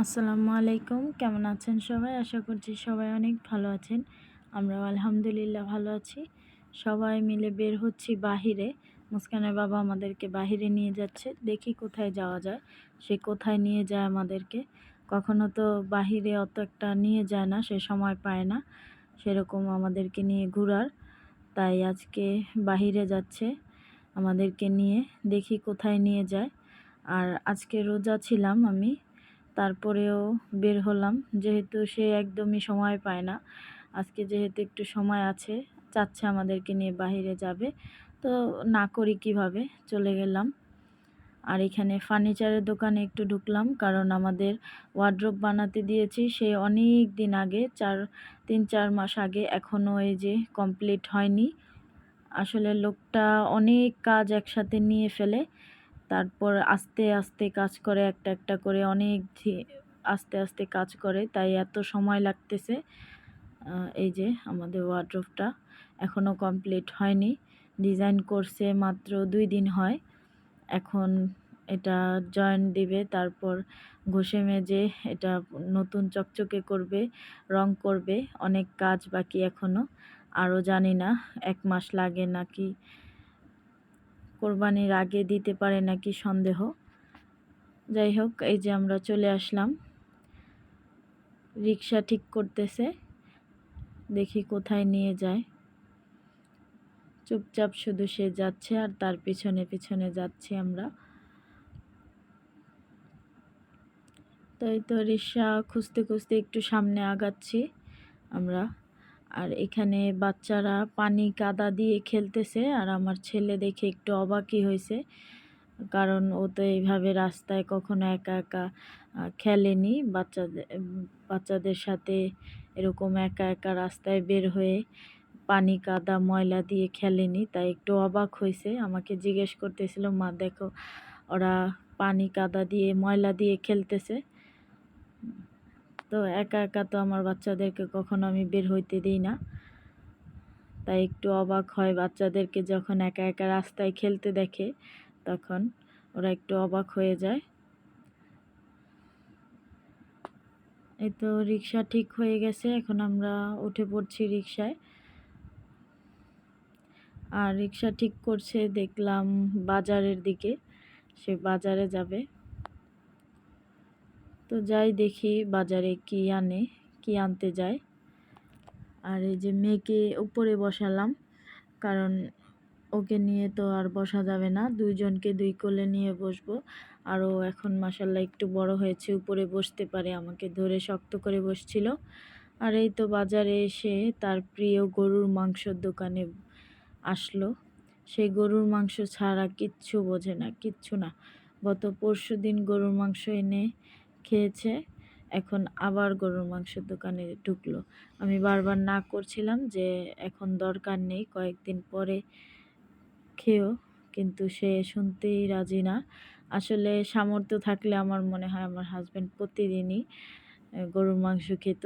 আসসালামু আলাইকুম। কেমন আছেন সবাই? আশা করছি সবাই অনেক ভালো আছেন। আমরাও আলহামদুলিল্লাহ ভালো আছি। সবাই মিলে বের হচ্ছি বাহিরে। মুস্কানের বাবা আমাদেরকে বাহিরে নিয়ে যাচ্ছে। দেখি কোথায় যাওয়া যায়। সে কোথায় নিয়ে যায় আমাদেরকে? কখনো তো বাহিরে অত একটা নিয়ে যায় না, সে সময় পায় না। সেরকম আমাদেরকে নিয়ে ঘোরার। তাই আজকে বাহিরে যাচ্ছে আমাদেরকে নিয়ে। দেখি কোথায় নিয়ে যায়। আর আজকে রোজা ছিলাম আমি। তারপরেও বের হলাম। যেহেতু সে একদমই সময় পায় না, আজকে যেহেতু একটু সময় আছে, চাচ্ছে আমাদেরকে নিয়ে বাহিরে যাবে। তো না করি কীভাবে, চলে গেলাম। আর এখানে ফার্নিচারের দোকানে একটু ঢুকলাম, কারণ আমাদের ওয়ার্ড্রোপ বানাতে দিয়েছি সে অনেক দিন আগে, চার, তিন, চার মাস আগে। এখনও এই যে কমপ্লিট হয়নি। আসলে লোকটা অনেক কাজ একসাথে নিয়ে ফেলে তারপর আস্তে আস্তে কাজ করে, একটা একটা করে অনেক আস্তে আস্তে কাজ করে, তাই এত সময় লাগতেছে। এই যে আমাদের ওয়ার্ড্রোফটা এখনও কমপ্লিট হয়নি। ডিজাইন করছে মাত্র দুই দিন হয়। এখন এটা জয়েন্ট দিবে, তারপর ঘষে মেজে এটা নতুন চকচকে করবে, রং করবে, অনেক কাজ বাকি এখনও আরও জানি না, এক মাস লাগে নাকি কোরবানির আগে দিতে পারে নাকি সন্দেহ? যাই হোক, এই যে আমরা চলে আসলাম। রিক্সা ঠিক করতেছে। দেখি কোথায় নিয়ে যায়। চুপচাপ শুধু সে যাচ্ছে আর তার পিছনে পিছনে যাচ্ছি আমরা। তাই তো রিক্সা খুঁজতে খুঁজতে একটু সামনে আগাচ্ছি আমরা। আর এখানে বাচ্চারা পানি কাদা দিয়ে খেলতেছে আর আমার ছেলে দেখে একটু অবাকই হয়েছে। কারণ ও তো এইভাবে রাস্তায় কখনো একা একা খেলেনি। বাচ্চাদের বাচ্চাদের সাথে এরকম একা একা রাস্তায় বের হয়ে পানি কাদা, ময়লা দিয়ে খেলেনি। তাই একটু অবাক হয়েছে। আমাকে জিজ্ঞেস করতেছিল, মা, দেখো, ওরা পানি কাদা দিয়ে, ময়লা দিয়ে খেলতেছে। তো একা একা তো আমার বাচ্চাদেরকে কখনো আমি বের হইতে দিই না। তাই একটু অবাক হয় বাচ্চাদেরকে যখন একা একা রাস্তায় খেলতে দেখে, তখন ওরা একটু অবাক হয়ে যায়। এই তো রিক্সা ঠিক হয়ে গেছে, এখন আমরা উঠে পড়ছি রিক্সায় আর রিক্সা ঠিক করছে, দেখলাম বাজারের দিকে, সে বাজারে যাবে। তো যাই দেখি বাজারে কি আনে, কি আনতে যায়। আর এই যে মেয়েকে উপরে বসালাম, কারণ ওকে নিয়ে তো আর বসা যাবে না। দুইজনকে দুই কোলে নিয়ে বসবো। আরও এখন মাসাল্লাহ একটু বড় হয়েছে, উপরে বসতে পারে, আমাকে ধরে শক্ত করে বসছিল। আর এই তো বাজারে এসে তার প্রিয় গরুর মাংসর দোকানে আসলো। সেই গরুর মাংস ছাড়া কিচ্ছু বোঝে না, কিচ্ছু না। গত পরশু দিন গরুর মাংস এনে খেয়েছে। এখন আবার গরুর মাংসের দোকানে ঢুকলো। আমি বারবার না করছিলাম যে এখন দরকার নেই, কয়েকদিন পরে খেয়েও, কিন্তু সে শুনতেই রাজি না। আসলে সামর্থ্য থাকলে আমার মনে হয় আমার হাজব্যান্ড প্রতিদিনই গরুর মাংস খেত।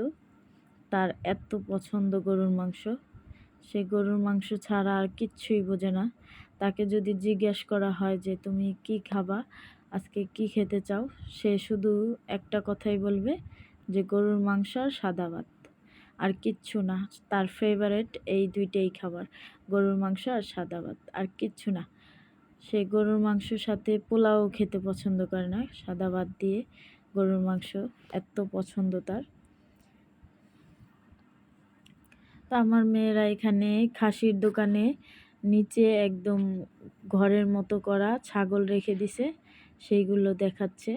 তার এত পছন্দ গরুর মাংস। সে গরুর মাংস ছাড়া আর কিচ্ছুই বোঝে না। তাকে যদি জিজ্ঞেস করা হয় যে, তুমি কি খাবা? আজকে কি খেতে চাও? সে শুধু একটা কথাই বলবে যে গরুর মাংস আর সাদা ভাত। আর কিচ্ছু না, তার ফেভারেট এই দুইটাই খাবার, গরুর মাংস আর সাদা ভাত। আর কিচ্ছু না, সে গরুর মাংসর সাথে পোলাও খেতে পছন্দ করে না। সাদা ভাত দিয়ে গরুর মাংস এত পছন্দ তার। তো আমার মেয়েরা এখানে খাসির দোকানে নিচে একদম ঘরের মতো করা ছাগল রেখে দিছে। সেইগুলো দেখাচ্ছে।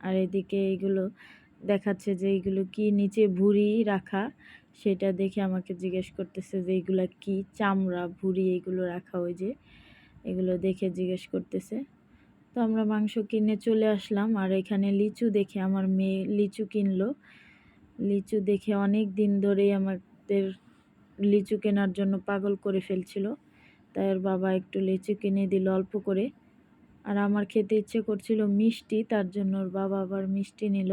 আর এদিকে এইগুলো দেখাচ্ছে যে এইগুলো কি নিচে ভুড়ি রাখা, সেটা দেখে আমাকে জিজ্ঞেস করতেছে যে এইগুলো কি চামড়া, ভুড়ি এইগুলো রাখা ওই যে, এগুলো দেখে জিজ্ঞেস করতেছে। তো আমরা মাংস কিনে চলে আসলাম, আর এখানে লিচু দেখে আমার মেয়ে লিচু কিনলো। লিচু দেখে অনেক দিন ধরেই আমাদের লিচু কেনার জন্য পাগল করে ফেলছিল। তাই ওর বাবা একটু লিচু কিনে দিল অল্প করে। আর আমার খেতে ইচ্ছে করছিল মিষ্টি, তার জন্য ওর বাবা আবার মিষ্টি নিল।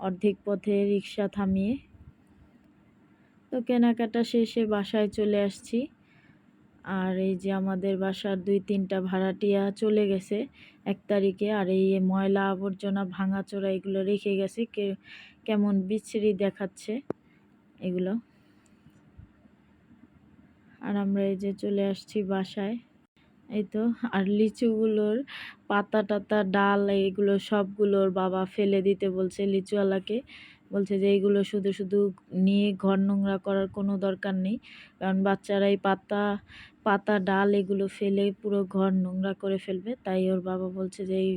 অর্ধেক পথে রিক্সা থামিয়ে তো কেনাকাটা শেষে বাসায় চলে আসছি। আর এই যে আমাদের বাসার দুই তিনটা ভাড়াটিয়া চলে গেছে এক তারিখে, আর এই ময়লা আবর্জনা ভাঙাচোরা এগুলো রেখে গেছে। কে, কেমন বিচ্ছিরি দেখাচ্ছে এগুলো। আর আমরা এই যে চলে আসছি বাসায়। এই তো, আর লিচুগুলোর পাতা টাতা, ডাল এগুলো সবগুলোর বাবা ফেলে দিতে বলছে লিচুওয়ালাকে। বলছে যে এইগুলো শুধু শুধু নিয়ে ঘর নোংরা করার কোনো দরকার নেই। কারণ বাচ্চারা এই পাতা পাতা, ডাল এগুলো ফেলে পুরো ঘর নোংরা করে ফেলবে। তাই ওর বাবা বলছে যে এই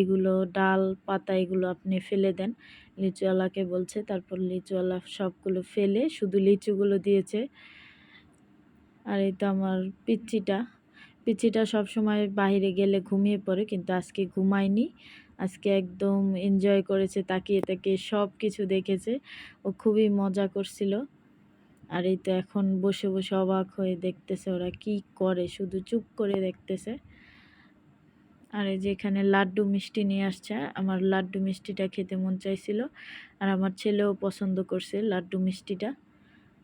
এগুলো ডাল, পাতা এগুলো আপনি ফেলে দেন। লিচুওয়ালাকে বলছে, তারপর লিচুওয়ালা সবগুলো ফেলে শুধু লিচুগুলো দিয়েছে। আর এই তো আমার পিচ্চিটা। পিচ্চিটা সবসময় বাইরে গেলে ঘুমিয়ে পড়ে, কিন্তু আজকে ঘুমায়নি। আজকে একদম এনজয় করেছে, তাকিয়ে তাকিয়ে সব কিছু দেখেছে। ও খুবই মজা করছিল। আর এই তো এখন বসে বসে অবাক হয়ে দেখতেছে ওরা কি করে, শুধু চুপ করে দেখতেছে। আর এই যে এখানে লাড্ডু মিষ্টি নিয়ে আসছে, আমার লাড্ডু মিষ্টিটা খেতে মন চাইছিল। আর আমার ছেলেও পছন্দ করছে লাড্ডু মিষ্টিটা।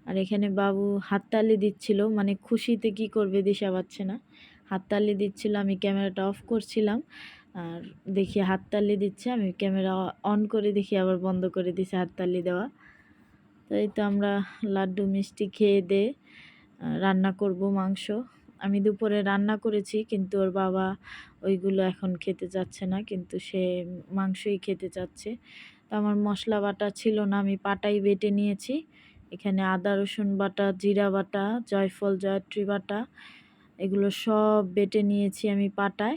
আর এখানে বাবু হাততালি দিচ্ছিল মানে খুশিতে কি করবে দিশা পাচ্ছে না। হাততালি দিচ্ছিল, আমি ক্যামেরাটা অফ করছিলাম। আর দেখি হাততালি দিচ্ছে, আমি ক্যামেরা অন করে দেখি আবার বন্ধ করে দিছে হাততালি দেওয়া। তো এই তো আমরা লাড্ডু, মিষ্টি খেয়ে দে রান্না করব মাংস। আমি দুপুরে রান্না করেছি, কিন্তু ওর বাবা ওইগুলো এখন খেতে চাচ্ছে না, কিন্তু সে মাংসই খেতে চাচ্ছে। তো আমার মশলা বাটা ছিল না, আমি পাটাই বেটে নিয়েছি। এখানে আদা, রসুন বাটা, জিরা বাটা, জয়ফল, জয়ত্রী বাটা এগুলো সব বেটে নিয়েছি আমি পাটায়,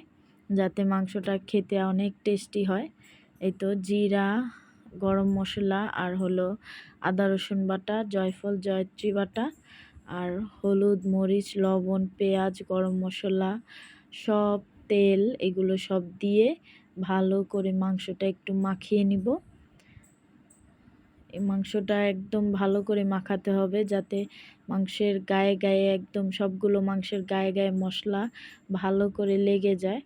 যাতে মাংসটা খেতে অনেক টেস্টি হয়। এই তো জিরা, গরম মশলা আর হলো আদা, রসুন বাটা, জয়ফল, জয়ত্রী বাটা আর হলুদ, মরিচ, লবণ, পেঁয়াজ, গরম মশলা, সব তেল এগুলো সব দিয়ে ভালো করে মাংসটা একটু মাখিয়ে নিব। এই মাংসটা একদম ভালো করে মাখাতে হবে যাতে মাংসের গায়ে গায়ে একদম সবগুলো মাংসের গায়ে গায়ে মশলা ভালো করে লেগে যায়,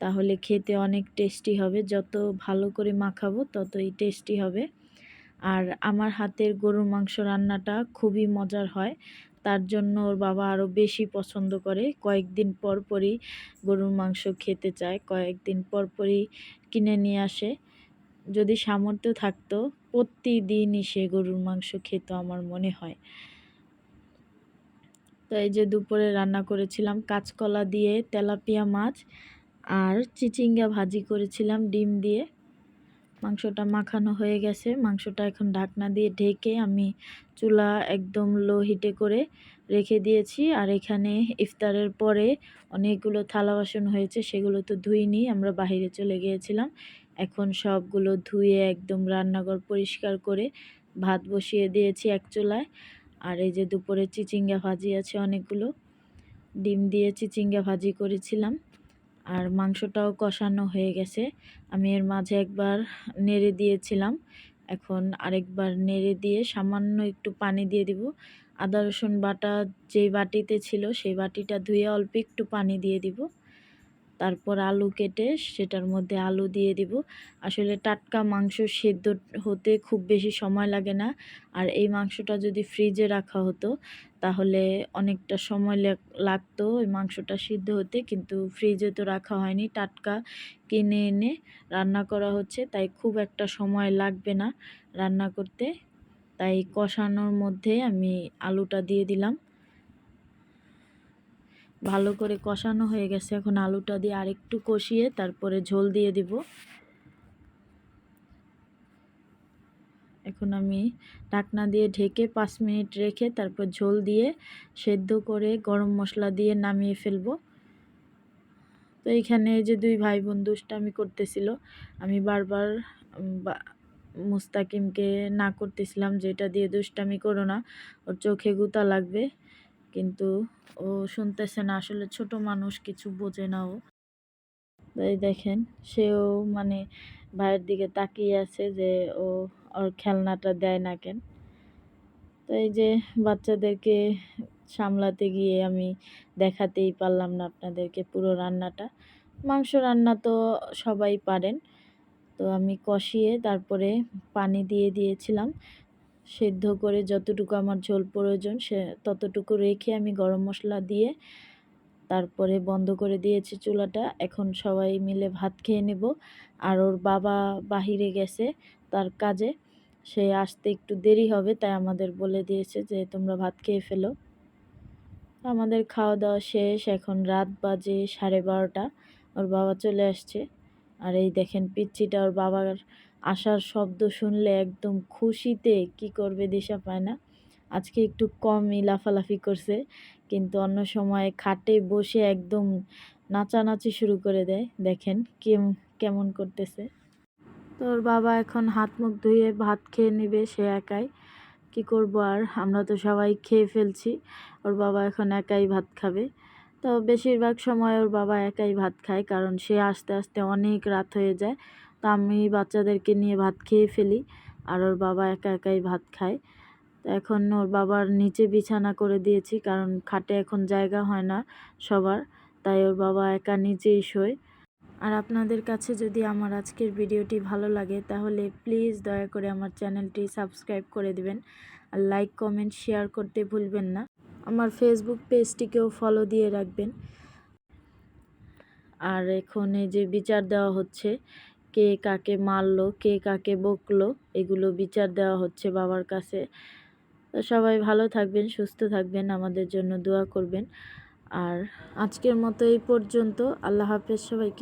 তাহলে খেতে অনেক টেস্টি হবে। যত ভালো করে মাখাবো ততই টেস্টি হবে। আর আমার হাতের গরুর মাংস রান্নাটা খুবই মজার হয়, তার জন্য ওর বাবা আরও বেশি পছন্দ করে। কয়েকদিন পর পরই গরুর মাংস খেতে চায়, কয়েকদিন পর পরই কিনে নিয়ে আসে। যদি সামর্থ্য থাকতো, প্রতিদিনই সে গরুর মাংস খেত আমার মনে হয়। তো এই যে দুপুরে রান্না করেছিলাম কাঁচকলা দিয়ে তেলাপিয়া মাছ আর চিচিঙ্গা ভাজি করেছিলাম ডিম দিয়ে। মাংসটা মাখানো হয়ে গেছে। মাংসটা এখন ঢাকনা দিয়ে ঢেকে আমি চুলা একদম লো হিটে করে রেখে দিয়েছি। আর এখানে ইফতারের পরে অনেকগুলো থালা বাসন হয়েছে, সেগুলো তো ধুইনি, আমরা বাহিরে চলে গিয়েছিলাম। এখন সবগুলো ধুয়ে একদম রান্নাঘর পরিষ্কার করে ভাত বসিয়ে দিয়েছি এক চুলায়। আর এই যে দুপুরে চিচিঙ্গা ভাজি আছে অনেকগুলো। ডিম দিয়ে চিচিঙ্গা ভাজি করেছিলাম। আর মাংসটাও কষানো হয়ে গেছে। আমি এর মাঝে একবার নেড়ে দিয়েছিলাম। এখন আরেকবার নেড়ে দিয়ে সামান্য একটু পানি দিয়ে দিব। আদা রসুন বাটা যেই বাটিতে ছিল সেই বাটিটা ধুয়ে অল্প একটু পানি দিয়ে দিব। তারপর আলু কেটে সেটার মধ্যে আলু দিয়ে দিব। আসলে টাটকা মাংস সেদ্ধ হতে খুব বেশি সময় লাগে না। আর এই মাংসটা যদি ফ্রিজে রাখা হতো, তাহলে অনেকটা সময় লাগতো ওই মাংসটা সিদ্ধ হতে। কিন্তু ফ্রিজে তো রাখা হয়নি, টাটকা কিনে এনে রান্না করা হচ্ছে। তাই খুব একটা সময় লাগবে না রান্না করতে। তাই কষানোর মধ্যে আমি আলুটা দিয়ে দিলাম। ভালো করে কষানো হয়ে গেছে। এখন আলুটা দিয়ে আরেকটু কষিয়ে তারপরে ঝোল দিয়ে দিব। এখন আমি ঢাকনা দিয়ে ঢেকে পাঁচ মিনিট রেখে তারপর ঝোল দিয়ে সেদ্ধ করে গরম মশলা দিয়ে নামিয়ে ফেলব। তো এইখানে যে দুই ভাই বোন দুষ্টামি করতেছিল, আমি বারবার মুস্তাকিমকে না করতেছিলাম যেটা দিয়ে দুষ্টামি করো না, ওর চোখে গুতা লাগবে। কিন্তু ও শুনতেছে না। আসলে ছোট মানুষ কিছু বোঝে না ও। তাই দেখেন, সেও মানে ভাইয়ের দিকে তাকিয়ে আছে যে ও ওর খেলনাটা দেয় না কেন। তো এই যে বাচ্চাদেরকে সামলাতে গিয়ে আমি দেখাতেই পারলাম না আপনাদেরকে পুরো রান্নাটা। মাংস রান্না তো সবাই পারেন। তো আমি কষিয়ে তারপরে পানি দিয়ে দিয়েছিলাম। সেদ্ধ করে যতটুকু আমার ঝোল প্রয়োজন, সে ততটুকু রেখে আমি গরম মশলা দিয়ে তারপরে বন্ধ করে দিয়েছি চুলাটা। এখন সবাই মিলে ভাত খেয়ে নেব। আর ওর বাবা বাহিরে গেছে তার কাজে। সে আসতে একটু দেরি হবে, তাই আমাদের বলে দিয়েছে যে, তোমরা ভাত খেয়ে ফেলো। আমাদের খাওয়া দাওয়া শেষ। এখন রাত বাজে সাড়ে বারোটা। ওর বাবা চলে আসছে। আর এই দেখেন পিচ্ছিটা ওর বাবার আসার শব্দ শুনলে একদম খুশিতে কি করবে দিশা পায় না। আজকে একটু কমই লাফালাফি করছে, কিন্তু অন্য সময় খাটে বসে একদম নাচানাচি শুরু করে দেয়। দেখেন কেম, কেমন করতেছে। তো ওর বাবা এখন হাত মুখ ধুয়ে ভাত খেয়ে নেবে, সে একাই। কি করব আর? আমরা তো সবাই খেয়ে ফেলছি, ওর বাবা এখন একাই ভাত খাবে। তো বেশিরভাগ সময় ওর বাবা একাই ভাত খায়, কারণ সে আস্তে আস্তে অনেক রাত হয়ে যায়। তো আমি বাচ্চাদেরকে নিয়ে ভাত খেয়ে ফেলি আর ওর বাবা একা একাই ভাত খায়। তো এখন ওর বাবার নিচে বিছানা করে দিয়েছি কারণ খাটে এখন জায়গা হয় না সবার, তাই ওর বাবা একা নিচেই শোয়। আর আপনাদের কাছে যদি আমার আজকের ভিডিওটি ভালো লাগে তাহলে প্লিজ দয়া করে আমার চ্যানেলটি সাবস্ক্রাইব করে দিবেন আর লাইক, কমেন্ট, শেয়ার করতে ভুলবেন না। আমার ফেসবুক পেজটিকেও ফলো দিয়ে রাখবেন। আর এখন এই যে বিচার দেওয়া হচ্ছে কে কাকে মারলো, কে কাকে বকলো, এগুলো বিচার দেওয়া হচ্ছে বাবার কাছে। সবাই ভালো থাকবেন, সুস্থ থাকবেন, আমাদের জন্য দোয়া করবেন। আর আজকের মতো এই পর্যন্ত। আল্লাহ হাফেজ সবাইকে।